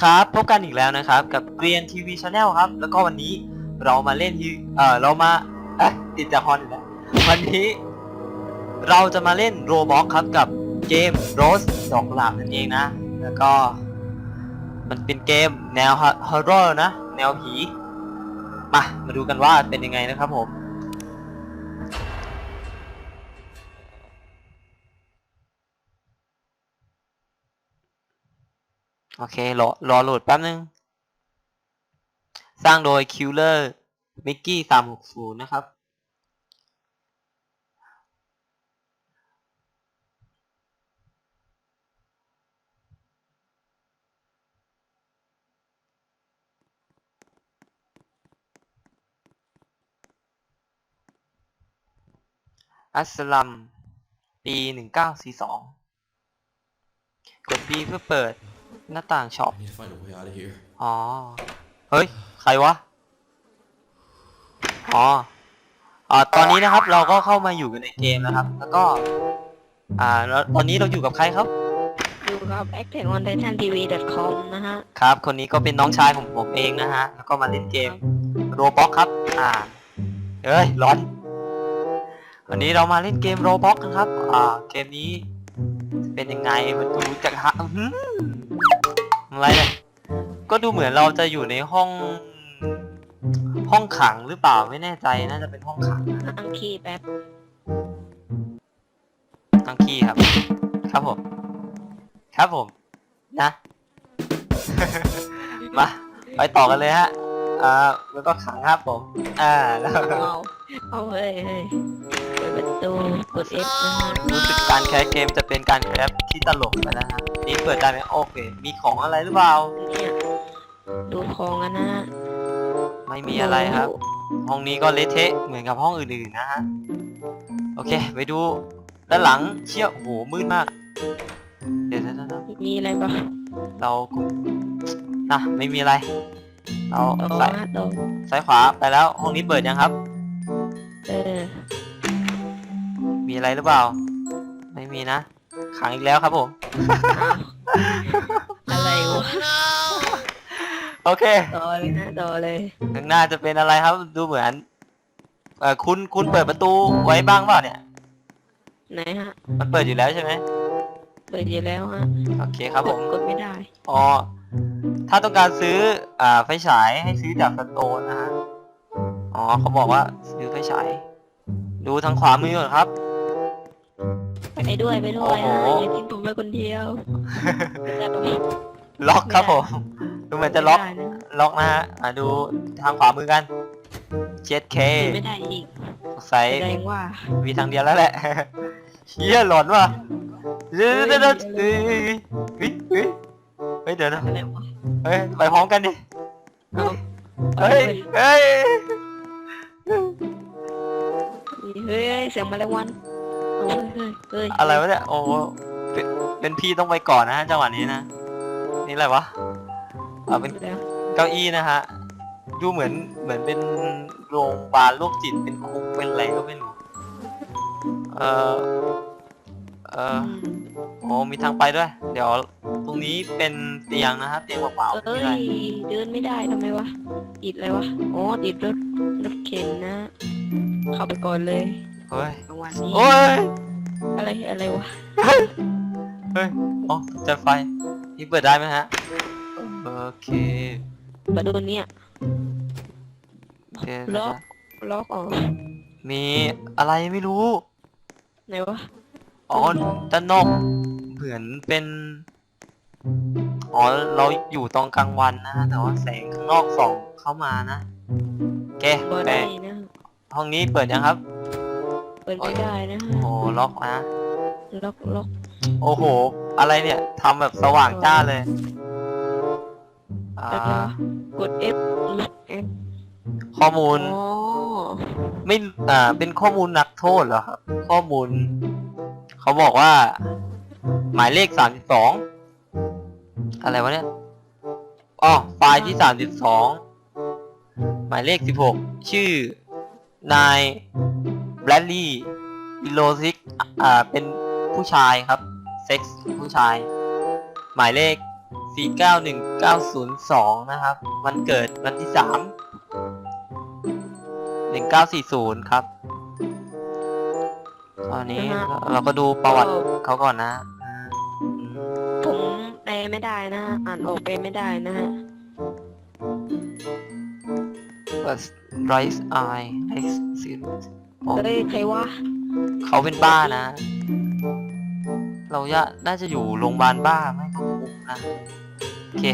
ครับ พบกันอีกแล้วนะครับ กับเกรียนทีวีชาแนลครับ แล้วก็วันนี้เรามาเล่นที่เออเรามาเอ๊ะติดจากฮอนอีกแล้ววันนี้ เราจะมาเล่นโรบ็อกครับกับเกมโรสดอกหลาบนั่นเองนะ แล้วก็ มันเป็นเกมแนวฮอร์เรอร์นะ แนวผีมามาดูกันว่าเป็นยังไงนะครับผม โอเค รอ รอโหลดแป๊บนึง สร้างโดย Killer Mickey 360 นะครับ อัสลัม ปี 1942 กด B เพื่อเปิด หน้าต่างช็อป I need to find a way out of here. อ๋อ เฮ้ย ใครวะ อ๋ออ่าตอนนี้นะครับเราก็เข้ามาอยู่กันในเกมนะครับ แล้วก็ อ่าแล้วตอนนี้เราอยู่กับใครครับ อยู่กับ a c t e on titan tv com นะฮะ ครับ คนนี้ก็เป็นน้องชายของผมเองนะฮะ แล้วก็มาเล่นเกมโรบ็อกครับ อ่า เอ้ย ร้อน วันนี้เรามาเล่นเกมโรบ็อกกันครับ อ่า เกมนี้ เป็นยังไงมันดูจากฮะอื้อหืออะไรเนี่ยก็ดูเหมือนเราจะอยู่ในห้อง ห้องขังหรือเปล่าไม่แน่ใจน่าจะเป็นห้องขังนะตั้งคีย์แป๊บตั้งคีย์ครับ ครับผม ครับผม นะ มา ไปต่อกันเลยฮะ อ่าแล้วก็ขังครับผม อ่าแล้วเอาเอาเฮ้ยเฮ้ยเปิดประตูกด F นะฮะรู้สึกการแคสเกมจะเป็นการแคสที่ตลกไปแล้วนะฮะนี่เปิดได้ไหมโอเค มีของอะไรหรือเปล่า เนี่ยดูของกันนะฮะไม่มีอะไรครับ ห้องนี้ก็เละเทะเหมือนกับห้องอื่นๆนะฮะ โอเค ไปดู ด้านหลังเชี่ยโอ้โหมืดมาก เดี๋ยวๆมีอะไรปะๆๆเรากุนะไม่มีอะไร เราโตซ้ายฮะโตซ้ายขวาไปแล้ว ห้องนี้เปิดยังครับ เออ มีอะไรหรือเปล่า ไม่มีนะ ขังอีกแล้วครับผมอ้าวอะไรวะโอเคต่อเลยนะต่อเลยข้างหน้าจะเป็นอะไรครับ ดูเหมือนเอ่อคุณคุณเปิดประตูไว้บ้างเปล่าเนี่ย ไหนฮะ มันเปิดอยู่แล้วใช่ไหมเปิดอยู่แล้วฮะโอเคครับผมกดไม่ได้ อ๋อ ถ้าต้องการซื้ออ่าไฟฉายให้ซื้อจากสโตนนะฮะ อ๋อเขาบอกว่าซื้อไฟฉาย ดูทางขวามือก่อนครับ ไปด้วยไปด้วยฮะโอ้โห อย่าทิ้งผมไว้คนเดียวไม่ได้ปะล็อกครับผม ดูเหมือนจะล็อกไม่ได้นะล็อกนะฮะ อ่าดูทางขวามือกัน 7K ไม่ได้อีกใส่แสดงว่ามีทางเดียวแล้วแหละเฮียหลอนว่ะเดี๋ยวเดี๋ยวเดี๋ยวเฮ้ยเฮ้ยเฮ้ยเฮ้ยเดี๋ยวนะอะไรวะเฮ้ยไปพร้อมกันดิเอาเฮ้ยเฮ้ยเฮ้ยเสียงแมลงวันเอาเฮ้ยเฮ้ยเฮ้ยอะไรวะเนี่ยโอ้โหเป็นเป็นพี่ต้องไปก่อนนะฮะจังหวะนี้นะนี่อะไรวะอ่าเป็น แล้ว เก้าอี้นะฮะ ดูเหมือนเหมือนเป็นโรงพยาบาลโรคจิตเป็นคุกเป็นอะไรก็ไม่รู้ เออเออโอ้มีทางไปด้วย เดี๋ยว ตรงนี้เป็นเตียงนะฮะเตียงเปล่าๆเอ้ไม่ยเป็นไรเดินไม่ได้ทำไมวะติดอะไรวะอ๋อติดรถรถเข็นนะ เข้าไปก่อนเลยเฮ้ยกลางวันนี้โอ้ย อะไรอะไรวะเฮ้ย อ๋อจะไฟ นี่เปิดได้ไหมฮะ โอเคประตูเนี้ยโอเคล็อกล็อกออกมีอะไรไม่รู้ ไหนวะอ๋อด้านนอกเหมือนเป็น อ๋อเราอยู่ตอนกลางวันนะแต่ว่าแสงข้างนอกส่องเข้ามานะแกบอแกได้นะห้องนี้เปิดยังครับ เปิดไม่ได้นะโอ้ล็อกนะล็อกล็อกโอ้โห อะไรเนี่ยทำแบบสว่างจ้าเลยอ่าแล้วก็กด F ล็อก F ข้อมูล อ๋อไม่อ่า เป็นข้อมูลนักโทษเหรอครับ ข้อมูล เขาบอกว่า หมายเลขสามสิบสอง อะไรวะเนี่ยอ๋อไฟล์ที่สามสิบสองหมายเลขสิบหกชื่อนายแบรดลีย์โลซิกอ่าเป็นผู้ชายครับเซ็กซ์ผู้ชาย หมายเลขสี่เก้าหนึ่งเก้าศูนย์สองนะครับ วันเกิดวันที่สามหนึ่งเก้าสี่ศูนย์ครับ ตอนนี้เราก็ดูประวัติเขาก่อนนะ ไม่ได้นะฮะอ่านออกเป็นไม่ได้นะฮะ First Rise Eye Next Series โอ้เฮ้ยใครวะเขาเป็นบ้านะ เราจะน่าจะอยู่โรงพยาบาลบ้าไม่ก็คุกนะ โอเค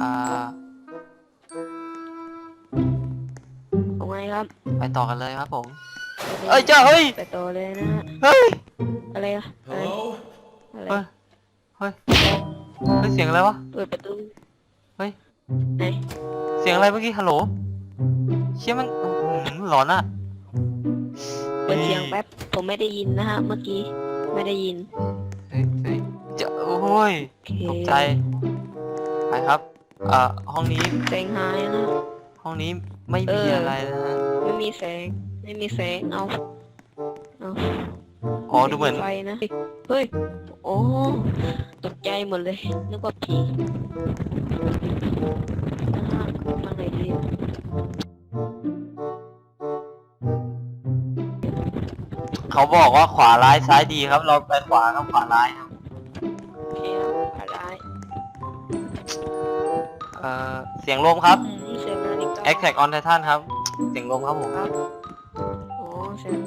อ่าเอาไงครับ ไปต่อกันเลยครับผม เอ้ยเจ้าเฮ้ย ไปต่อเลยนะฮะ เฮ้ย อะไรอะอะไร Hello? อะไร เฮ้ย เฮ้ย เฮ้ย เสียงอะไรวะ เปิดประตูเฮ้ย ไหนเสียงอะไรเมื่อกี้ ฮัลโหล เชี่ยมันอื้อหือหลอนอะเปิดเสียงแป๊บ ผมไม่ได้ยินนะฮะ เมื่อกี้ ไม่ได้ยิน เฮ้ยเฮ้ยเจะโอ้ย โอเคตกใจ ไปครับ อ่า ห้องนี้ แสงหายนะ ห้องนี้ไม่เอมีออ อะไรนะฮะ ไม่มีแสง ไม่มีแสง เอา เอา อ๋อดูเหมือน ไฟนะ เฮ้ย โอ้ ตกใจหมดเลย นึกว่าผีนะฮะมาไหนดีเขาบอกว่าขวาร้ายซ้ายดีครับ เราไปขวาครับขวาร้ายครับโอเคครับอะไรเอ่อเสียงลมครับ อืมเสียงนาฬิกา a t t a c k on Titan ครับ เสียงลมครับผม ครับ โอ้เสียง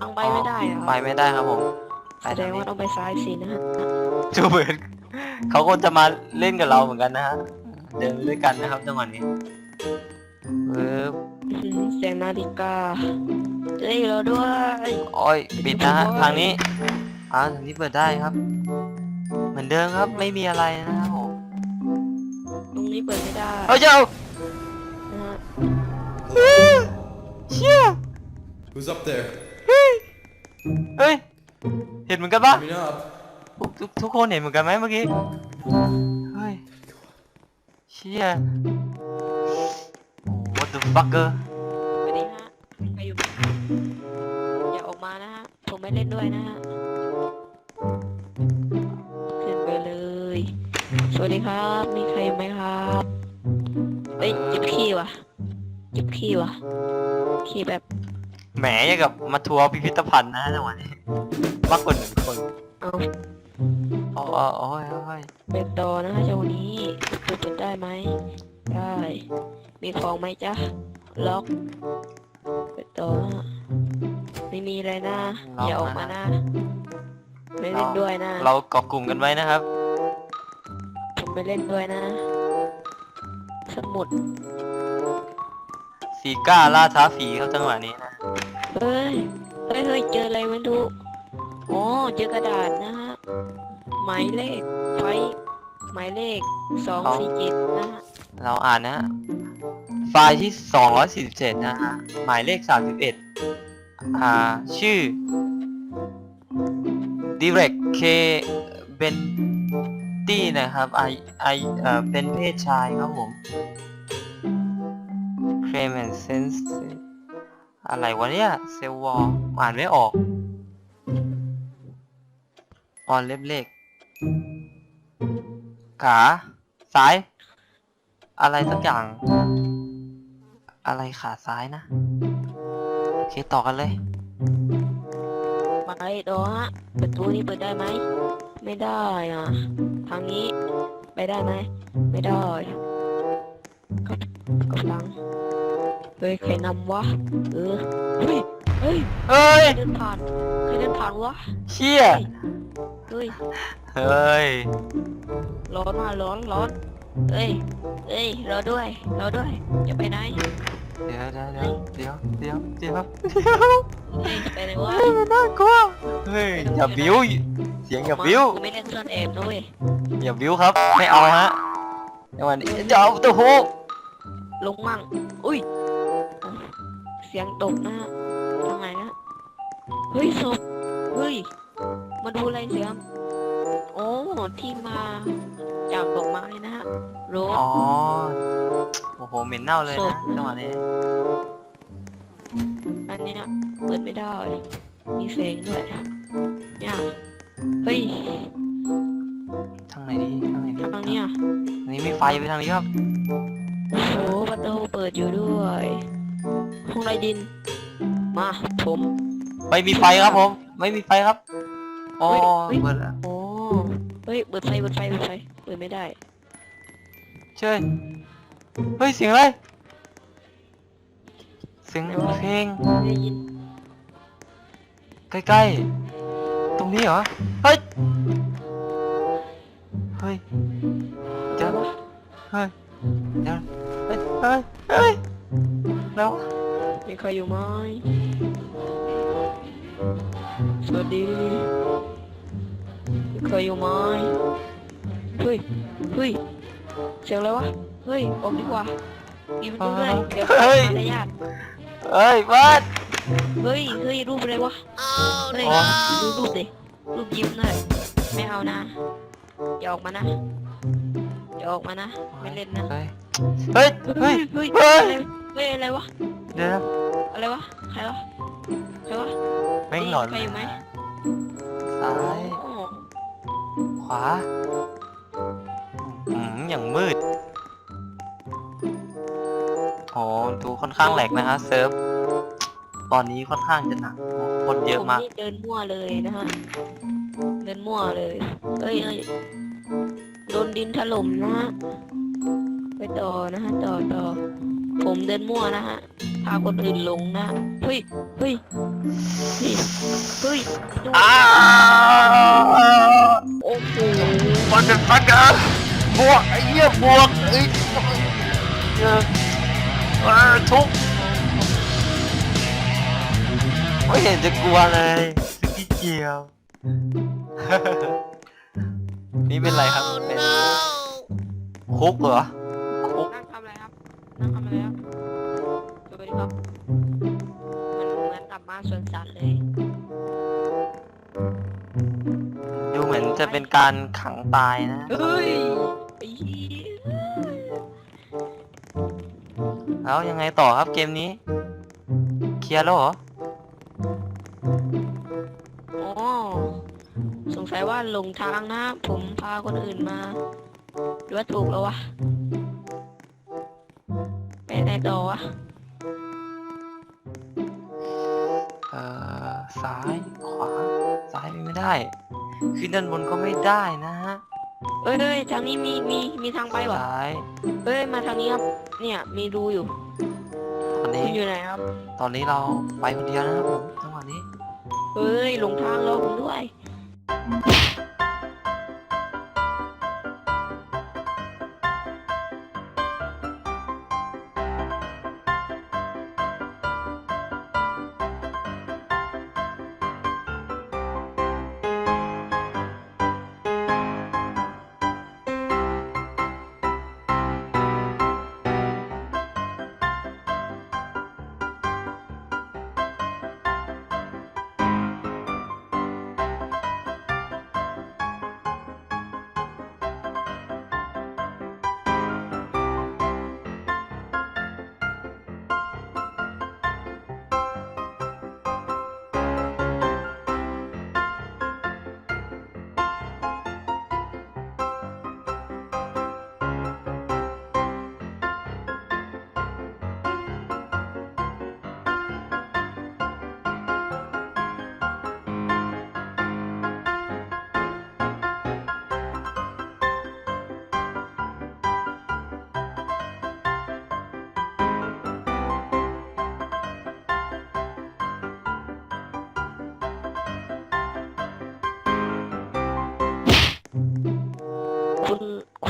พัดลมนะทางไปไม่ได้อะไปไม่ได้ครับผมแสดงว่าต้องไปซ้ายสินะฮะจูเหมือนเขาก็จะมาเล่นกับเราเหมือนกันนะฮะ เดินไปด้วยกันนะครับจังหวะนี้เอออื้อหือเสียงนาฬิกาเฮ้ยเราด้วยโอ้ยปิดนะฮะทางนี้อ่าทางนี้เปิดได้ครับ เหมือนเดิมครับไม่มีอะไรนะครับผมตรงนี้เปิดไม่ได้เฮ้ยเจ้านะฮะเชี่ย Who's up there? เฮ้ย เห็นเหมือนกันปะ Coming up. ทุกทุกทุกคนเห็นเหมือนกันไหมเมื่อกี้ เฮ้ย เชี่ยโอ้ what the fucker สวัสดีฮะใครอยู่อย่าออกมานะฮะ ผมไม่เล่นด้วยนะฮะ ขึ้นไปเลย สวัสดีครับ มีใครไหมครับเอ้ยจิบขี้ว่ะจิบขี้ว่ะ ขี้แบบ แหมอย่างกับมาทัวร์พิพิธภัณฑ์นะจังหวะนี้มากกว่าหนึ่งคนเอาอ๋ออ๋ออ๋อโอ้ยเปิดต่อนะเจ้านี้เปิดได้ไหมได้ มีของไหมจ๊ะ ล็อกเปิดต่อนะไม่มีอะไรนะ อย่าออกมานะ ไม่เล่นด้วยนะ เราเกาะกลุ่มกันไว้นะครับ ผมไม่เล่นด้วยนะ สมุด สีก้าล่าท้าฝีครับจังหวะนี้นะเฮ้ยเฮ้ยเฮ้ยเจออะไรไม่รู้โอ้เจอกระดาษนะฮะ หมายเลขไฟหมายเลขสองสี่เจ็ดนะฮะ เราอ่านนะฮะไฟล์ที่ 247 นะฮะ หมายเลข 31 อ่า ชื่อ Direct K Ben t y นะครับไอไอเอ่อเป็นเพศชายครับผม Clement Sense อะไรวะเนี่ย เซลวอลอ่านไม่ออก ออนเล็บเลขขาซ้าย อะไรสักอย่าง อะไรขาซ้ายนะ โอเค ต่อกันเลยหมายเลขต่อฮะประตูนี้เปิดได้ไหม ไม่ได้อะ ทางนี้ ไปได้ไหม ไม่ได้กับกับหลัง เฮ้ยใครนำวะ เออ เฮ้ย เฮ้ยเฮ้ย ใครเดินผ่านใครเดินผ่านวะ เชี่ย เฮ้ย เฮ้ย ร้อนว่ะร้อนร้อนเอ้ย เอ้ยรอด้วยรอด้วยจะไปไหนเดี๋ยวเดี๋ยวเดี๋ยวเดี๋ยวเดี๋ยวเดี๋ยวเอ้ยจะไปไหนวะเฮ้ยมันน่ากลัวเฮ้ยอย่าบิ้วเสียงอย่าบิ้วกูไม่เล่นซ่อนแอบนะเว้ยอย่าบิ้วครับ ไม่เอาฮะในวันนี้จะเอาตัวโหลงมั่ง อุ้ยเสียงตกนะฮะทำไงนะ เฮ้ยศพเฮ้ย มาดูอะไรเสียง โอ้ที่มาจากดอกไม้นะฮะโรสอ๋อ โอ้โห เหม็นเน่าเลยนะจังหวะนี้ อันเนี้ยเปิดไม่ได้ มีเสียงด้วยเนี่ยอะเฮ้ย ทางไหนดี ทางไหนดีทางเนี้ยอันนี้มีไฟไปทางนี้ครับ โอ้ประตูเปิดอยู่ด้วย ห้องไรดิน มาผมไม่มีไฟครับผม ไม่มีไฟครับอ๋อเฮ้ยเฮ้ยเปิดแล้วโอ้เฮ้ยเปิดไฟเปิดไฟเปิดไฟเปิดไม่ได้เชิญเฮ้ยเสียงอะไรเสียงไหนวะเพลงไม่ได้ยินใกล้ๆตรงนี้เหรอเฮ้ยเฮ้ยเดี๋ยวอะไรวะเฮ้ยเดี๋ยวเฮ้ยเฮ้ยเฮ้ยแล้วะ มีใครอยู่ไหมสวัสดีมีใครอยู่ไหมเฮ้ยเฮ้ยเสียงอะไรวะเฮ้ยออกดีกว่าอีประตูเลยเดี๋ยวเฮ้ย มารยาทเฮ้ยวัดเฮ้ยเฮ้ยรูปอะไรวะเฮ้ยอ๋อดูรูปดิรูปยิ้มเลยไม่เอานะอย่าออกมานะอย่าออกมานะไม่เล่นนะเฮ้ยเฮ้ยเฮ้เฮ้ยยเฮ้ยเฮ้ยอะไร เฮ้ยอะไรวะ เดี๋ยวนะอะไรวะ ใครวะ ใครวะแม่งหลอนใครอยู่ไหมซ้ายอ๋อขวาอืมอย่างมืดโอ้ดูค่อนข้างแหลกนะฮะเซิร์ฟ ตอนนี้ค่อนข้างจะหนักคนเยอะมากผนี่เดินมั่วเลยนะฮะ เดินมั่วเลยเอ้ยเอ้ยโดนดินถล่มนะฮะ ไปต่อนะฮะ ต่อต่อ ผมเดินมั่วนะฮะ พาคนอื่นหลงนะ เฮ้ย เฮ้ยเฮ้ยเฮ้ยดูอ้าวโอ้โหมันเป็นฟักกันบวกไอ้เหี้ยบวกไอ้ยเออเออทุกไม่เห็นจะกลัวเลยสักนิดเดียว นี่เป็นไรครับ เป็นคุกเหรอ นั่งทำอะไรครับสวัสดีครับ มันเหมือนกลับมาสวนสัตว์เลย ดูเหมือนจะเป็นการขังตายนะ เฮ้ยไอ้เหี้ยแล้วยังไงต่อครับเกมนี้ เคลียร์แล้วเหรอ อ๋อ สงสัยว่าหลงทางนะ ผมพาคนอื่นมาหรือว่าถูกแล้ววะ ไปไหนต่อวะเอ่อซ้ายขวาซ้ายไม่ได้ ขึ้นด้านบนก็ไม่ได้นะฮะเอ้ยเอ้ยทางนี้มีมีมีทางไปวะซ้ายเอ้ยมาทางนี้ครับ เนี่ยมีรูอยู่ตอนคุนี้ณอยู่ไหนครับ ตอนนี้เราไปคนเดียวนะครับผมจังหวะนี้ เอ้ยหลงทางรอผมด้วย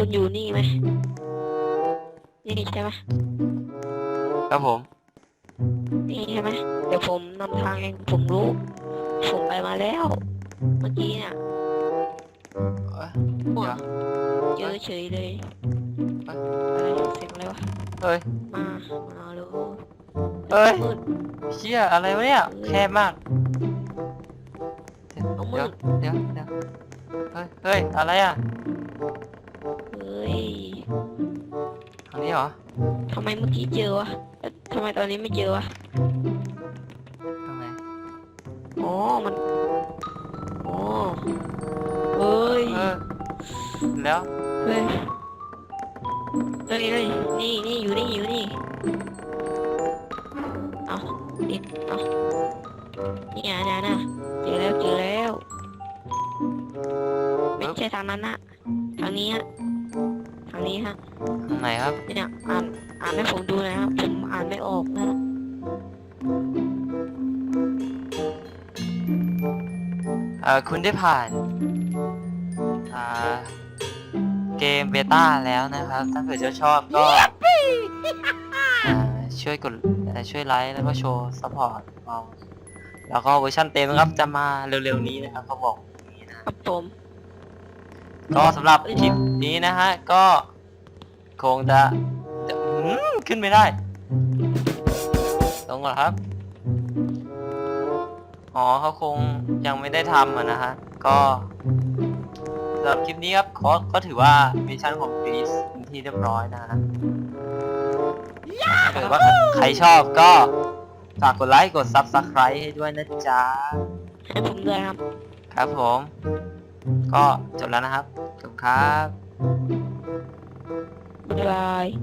คุณอยู่นี่ไหมนี่ใช่ไหมครับผม นี่ใช่ไหมเดี๋ยวผมนำทางเองผมรู้ ผมไปมาแล้ว เมื่อกี้เนี่ยเอ้ยมั่วเดี๋ยวเจอเฉยเลยไปอะไรเสียงอะไรวะเฮ้ย มามาแล้วเอ้ย มืด เชี่ยอะไรวะเนี่ยแคบมากเอามืเดี๋ยวดเดี๋ยวเดี๋ยวเฮ้ยเฮ้ยอะไรอะเฮ้ย ทางนี้เหรอทำไมเมื่อกี้เจอวะเอ๊ะทำไมตอนนี้ไม่เจอวะ ทางไหนอ๋อ มันโอ้อ๋อ เฮ้ย เออ แล้วเฮ้ย เฮ้ยเฮ้ยนี่นี่อยู่นี่อยู่นี่ เอาดิเอานี่อะนะนะเจอแล้วเจอแล้ว ไม่ใช่ทางนั้นนะทางนี้ฮะทาง นี้ฮะตรงไหนครับ เนี่ยอ่านอ่านให้ผมดูหนะครับผมอ่านไม่ออกนะเอ่อคุณได้ผ่านอ่าเกมเบต้าแล้วนะครับ ถ้าเกิดจะชอบก็อ่าช่วยกดเอ่อช่วยไลค์แล้วก็โชว์ซัพพอร์ตเราแล้วก็เวอร์ชันเต็มนะครับจะมาเร็วๆนี้นะครับเขาบอกอย่างนี้นะครับผม ก็สำหรับคลิปนี้นะฮะก็ คงจะจะอืมขึ้นไม่ได้ ลงก่อนครับ อ๋อเขาคงยังไม่ได้ทำอะนะฮะ ก็สำหรับคลิปนี้ครับก็ก็ถือว่ามิชชั่นของฟรีสเป็นที่เรียบร้อยนะฮะถ้าเกิดว่าใครชอบก็ฝากกดไลค์กด Subscribe ให้ด้วยนะจ๊ะให้ผมด้วยครับ ครับผม ก็จบแล้วนะครับขอบคุณครับ Bye. Bye.